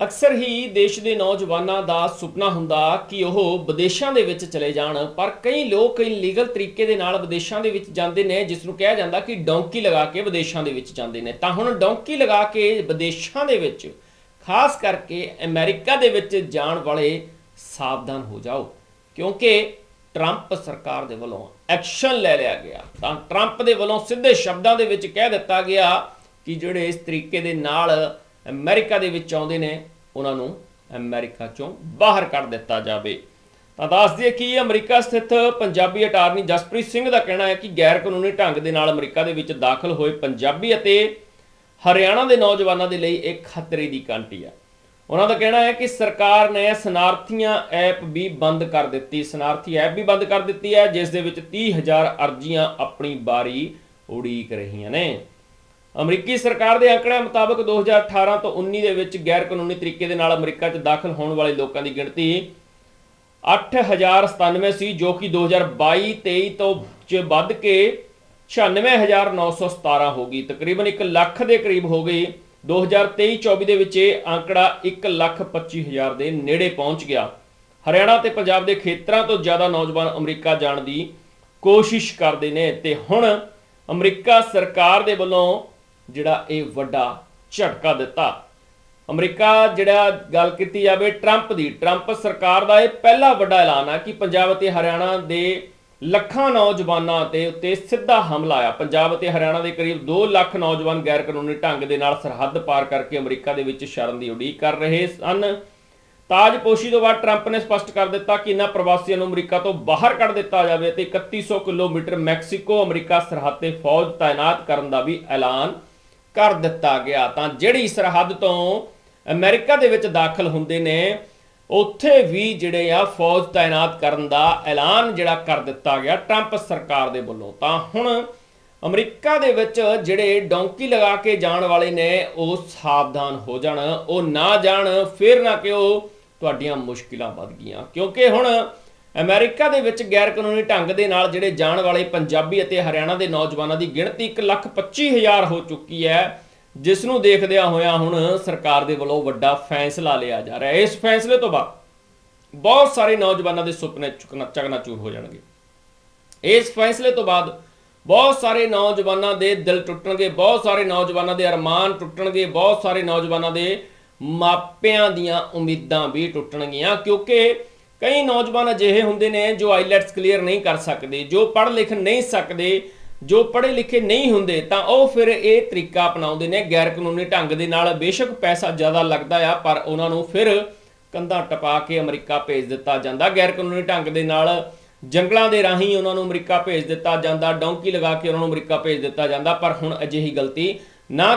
ਅਕਸਰ ਹੀ ਦੇਸ਼ ਦੇ ਨੌਜਵਾਨਾਂ ਦਾ ਸੁਪਨਾ ਹੁੰਦਾ ਕਿ ਉਹ ਵਿਦੇਸ਼ਾਂ ਦੇ ਵਿੱਚ ਚਲੇ ਜਾਣ, ਪਰ ਕਈ ਲੋਕ ਕਈ ਤਰੀਕੇ ਦੇ ਨਾਲ ਵਿਦੇਸ਼ਾਂ ਦੇ ਵਿੱਚ ਜਾਂਦੇ ਨੇ, ਜਿਸ ਨੂੰ ਕਿਹਾ ਜਾਂਦਾ ਕਿ ਡੌਂਕੀ ਲਗਾ ਕੇ ਵਿਦੇਸ਼ਾਂ ਦੇ ਵਿੱਚ ਜਾਂਦੇ ਨੇ। ਤਾਂ ਹੁਣ ਡੌਂਕੀ ਲਗਾ ਕੇ ਵਿਦੇਸ਼ਾਂ ਦੇ ਵਿੱਚ, ਖਾਸ ਕਰਕੇ ਅਮਰੀਕਾ ਦੇ ਵਿੱਚ ਜਾਣ ਵਾਲੇ ਸਾਵਧਾਨ ਹੋ ਜਾਓ, ਕਿਉਂਕਿ ਟਰੰਪ ਸਰਕਾਰ ਦੇ ਵੱਲੋਂ ਐਕਸ਼ਨ ਲੈ ਲਿਆ ਗਿਆ। ਤਾਂ ਟਰੰਪ ਦੇ ਵੱਲੋਂ ਸਿੱਧੇ ਸ਼ਬਦਾਂ ਦੇ ਵਿੱਚ ਕਹਿ ਦਿੱਤਾ ਗਿਆ ਕਿ ਜਿਹੜੇ ਇਸ ਤਰੀਕੇ ਦੇ ਨਾਲ ਅਮਰੀਕਾ ਦੇ ਵਿੱਚ ਆਉਂਦੇ ਨੇ, ਉਹਨਾਂ ਨੂੰ ਅਮਰੀਕਾ ਚੋਂ ਬਾਹਰ ਕੱਢ ਦਿੱਤਾ ਜਾਵੇ। ਤਾਂ ਦੱਸ ਦਈਏ ਕਿ ਅਮਰੀਕਾ ਸਥਿਤ ਪੰਜਾਬੀ ਅਟਾਰਨੀ ਜਸਪ੍ਰੀਤ ਸਿੰਘ ਦਾ ਕਹਿਣਾ ਹੈ ਕਿ ਗੈਰ ਕਾਨੂੰਨੀ ਢੰਗ ਦੇ ਨਾਲ ਅਮਰੀਕਾ ਦੇ ਵਿੱਚ ਦਾਖਲ ਹੋਏ ਪੰਜਾਬੀ ਅਤੇ ਹਰਿਆਣਾ ਦੇ ਨੌਜਵਾਨਾਂ ਦੇ ਲਈ ਇੱਕ ਖਤਰੇ ਦੀ ਘੰਟੀ ਹੈ ਉਹਨਾਂ ਦਾ ਕਹਿਣਾ ਹੈ ਕਿ ਸਰਕਾਰ ਨੇ ਸਨਾਰਥੀਆਂ ਐਪ ਵੀ ਬੰਦ ਕਰ ਦਿੱਤੀ, ਸਨਾਰਥੀ ਐਪ ਵੀ ਬੰਦ ਕਰ ਦਿੱਤੀ ਹੈ, ਜਿਸ ਦੇ ਵਿੱਚ 30000 ਅਰਜ਼ੀਆਂ ਆਪਣੀ ਬਾਰੀ ਉਡੀਕ ਰਹੀਆਂ ਨੇ। ਅਮਰੀਕੀ ਸਰਕਾਰ ਦੇ ਅੰਕੜਿਆਂ ਮੁਤਾਬਕ 2018 ਤੋਂ 19 ਦੇ ਵਿੱਚ ਗੈਰ ਕਾਨੂੰਨੀ ਤਰੀਕੇ ਦੇ ਨਾਲ ਅਮਰੀਕਾ 'ਚ ਦਾਖਲ ਹੋਣ ਵਾਲੇ ਲੋਕਾਂ ਦੀ ਗਿਣਤੀ 8097 ਸੀ, ਜੋ ਕਿ 2022-23 ਤੋਂ ਚ ਵੱਧ ਕੇ 96917 ਹੋ ਗਈ। ਤਕਰੀਬਨ 1 ਲੱਖ ਦੇ ਕਰੀਬ ਹੋ ਗਈ। 2023-24 ਦੇ ਵਿੱਚ ਇਹ ਅੰਕੜਾ 125000 ਦੇ ਨੇੜੇ ਪਹੁੰਚ ਗਿਆ। ਹਰਿਆਣਾ ਤੇ ਪੰਜਾਬ ਦੇ ਖੇਤਰਾਂ ਤੋਂ ਜ਼ਿਆਦਾ ਨੌਜਵਾਨ ਅਮਰੀਕਾ ਜਾਣ ਦੀ ਕੋਸ਼ਿਸ਼ ਕਰਦੇ ਨੇ ਤੇ ਹੁਣ ਅਮਰੀਕਾ ਸਰਕਾਰ ਦੇ ਵੱਲੋਂ ਜਿਹੜਾ ਇਹ ਵੱਡਾ ਝਟਕਾ ਦਿੱਤਾ। ਅਮਰੀਕਾ ਜਿਹੜਾ ਗੱਲ ਕੀਤੀ ਜਾਵੇ ਟਰੰਪ ਦੀ, ਟਰੰਪ ਸਰਕਾਰ ਦਾ ਇਹ ਪਹਿਲਾ ਵੱਡਾ ਐਲਾਨ ਆ ਕਿ ਪੰਜਾਬ ਅਤੇ ਹਰਿਆਣਾ ਦੇ ਲੱਖਾਂ ਨੌਜਵਾਨਾਂ ਤੇ ਉੱਤੇ ਸਿੱਧਾ ਹਮਲਾ ਆ। ਪੰਜਾਬ ਅਤੇ ਹਰਿਆਣਾ ਦੇ ਕਰੀਬ 2 ਲੱਖ ਨੌਜਵਾਨ ਗੈਰ ਕਾਨੂੰਨੀ ਢੰਗ ਦੇ ਨਾਲ ਸਰਹੱਦ ਪਾਰ ਕਰਕੇ ਅਮਰੀਕਾ ਦੇ ਵਿੱਚ ਸ਼ਰਨ ਦੀ ਉਡੀਕ ਕਰ ਰਹੇ ਸਨ। ਤਾਜਪੋਸ਼ੀ ਤੋਂ ਬਾਅਦ ਟਰੰਪ ਨੇ ਸਪਸ਼ਟ ਕਰ ਦਿੱਤਾ ਕਿ ਇਹਨਾਂ ਪ੍ਰਵਾਸੀਆਂ ਨੂੰ ਅਮਰੀਕਾ ਤੋਂ ਬਾਹਰ ਕੱਢ ਦਿੱਤਾ ਜਾਵੇ ਤੇ 3100 ਕਿਲੋਮੀਟਰ ਮੈਕਸੀਕੋ ਅਮਰੀਕਾ ਸਰਹੱਦ ਤੇ ਫੌਜ ਤਾਇਨਾਤ ਕਰਨ ਦਾ ਵੀ ਐਲਾਨ ਕਰ ਦਿੱਤਾ ਗਿਆ, ਤਾਂ ਜਿਹੜੀ ਸਰਹੱਦ ਤੋਂ ਅਮਰੀਕਾ ਦੇ ਵਿੱਚ ਦਾਖਲ ਹੁੰਦੇ ਨੇ, ਉੱਥੇ ਵੀ ਜਿਹੜੇ ਆ ਫੌਜ ਤਾਇਨਾਤ ਕਰਨ ਦਾ ਐਲਾਨ ਜਿਹੜਾ ਕਰ ਦਿੱਤਾ ਗਿਆ ਟਰੰਪ ਸਰਕਾਰ ਦੇ ਵੱਲੋਂ। ਤਾਂ ਹੁਣ ਅਮਰੀਕਾ ਦੇ ਵਿੱਚ ਜਿਹੜੇ ਡੌਂਕੀ ਲਗਾ ਕੇ ਜਾਣ ਵਾਲੇ ਨੇ, ਉਹ ਸਾਵਧਾਨ ਹੋ ਜਾਣ, ਉਹ ਨਾ ਜਾਣ, ਫਿਰ ਨਾ ਕਿ ਉਹ ਤੁਹਾਡੀਆਂ ਮੁਸ਼ਕਿਲਾਂ ਵੱਧ ਗਈਆਂ। ਕਿਉਂਕਿ ਹੁਣ ਅਮਰੀਕਾ ਦੇ ਵਿੱਚ ਗੈਰ ਕਾਨੂੰਨੀ ਢੰਗ ਦੇ ਨਾਲ ਜਿਹੜੇ ਜਾਣ ਵਾਲੇ ਪੰਜਾਬੀ ਅਤੇ ਹਰਿਆਣਾ ਦੇ ਨੌਜਵਾਨਾਂ ਦੀ ਗਿਣਤੀ 1,25,000 ਹੋ ਚੁੱਕੀ ਹੈ ਜਿਸ ਨੂੰ ਦੇਖਦਿਆਂ ਹੋਇਆਂ ਹੁਣ ਸਰਕਾਰ ਦੇ ਵੱਲੋਂ ਵੱਡਾ ਫੈਸਲਾ ਲਿਆ ਜਾ ਰਿਹਾ ਹੈ। ਇਸ ਫੈਸਲੇ ਤੋਂ ਬਾਅਦ ਬਹੁਤ ਸਾਰੇ ਨੌਜਵਾਨਾਂ ਦੇ ਸੁਪਨੇ ਚੁਕਨਾ ਚਕਨਾਚੂਰ ਹੋ ਜਾਣਗੇ। ਇਸ ਫੈਸਲੇ ਤੋਂ ਬਾਅਦ ਬਹੁਤ ਸਾਰੇ ਨੌਜਵਾਨਾਂ ਦੇ ਦਿਲ ਟੁੱਟਣਗੇ ਬਹੁਤ ਸਾਰੇ ਨੌਜਵਾਨਾਂ ਦੇ ਅਰਮਾਨ ਟੁੱਟਣਗੇ ਬਹੁਤ ਸਾਰੇ ਨੌਜਵਾਨਾਂ ਦੇ ਮਾਪਿਆਂ ਦੀਆਂ ਉਮੀਦਾਂ ਵੀ ਟੁੱਟਣਗੀਆਂ ਕਿਉਂਕਿ ਕਈ ਨੌਜਵਾਨ ਅਜਿਹੇ ਹੁੰਦੇ ਨੇ ਜੋ ਆਈਲੈਟਸ ਕਲੀਅਰ ਨਹੀਂ ਕਰ ਸਕਦੇ, ਜੋ ਪੜ੍ਹ ਲਿਖ ਨਹੀਂ ਸਕਦੇ, ਜੋ ਪੜ੍ਹੇ ਲਿਖੇ ਨਹੀਂ ਹੁੰਦੇ, ਤਾਂ ਉਹ ਫਿਰ ਇਹ ਤਰੀਕਾ ਅਪਣਾਉਂਦੇ ਨੇ। ਗੈਰ ਕਾਨੂੰਨੀ ਢੰਗ ਦੇ ਨਾਲ ਬੇਸ਼ੱਕ ਪੈਸਾ ਜ਼ਿਆਦਾ ਲੱਗਦਾ ਆ, ਪਰ ਉਹਨਾਂ ਨੂੰ ਫਿਰ ਕੰਧਾਂ ਟਪਾ ਕੇ ਅਮਰੀਕਾ ਭੇਜ ਦਿੱਤਾ ਜਾਂਦਾ। ਗੈਰ ਕਾਨੂੰਨੀ ਢੰਗ ਦੇ ਨਾਲ ਜੰਗਲਾਂ ਦੇ ਰਾਹੀਂ ਉਹਨਾਂ ਨੂੰ ਅਮਰੀਕਾ ਭੇਜ ਦਿੱਤਾ ਜਾਂਦਾ, ਡੌਂਕੀ ਲਗਾ ਕੇ ਉਹਨਾਂ ਨੂੰ ਅਮਰੀਕਾ ਭੇਜ ਦਿੱਤਾ ਜਾਂਦਾ, ਪਰ ਹੁਣ ਅਜਿਹੀ ਗਲਤੀ ਨਾ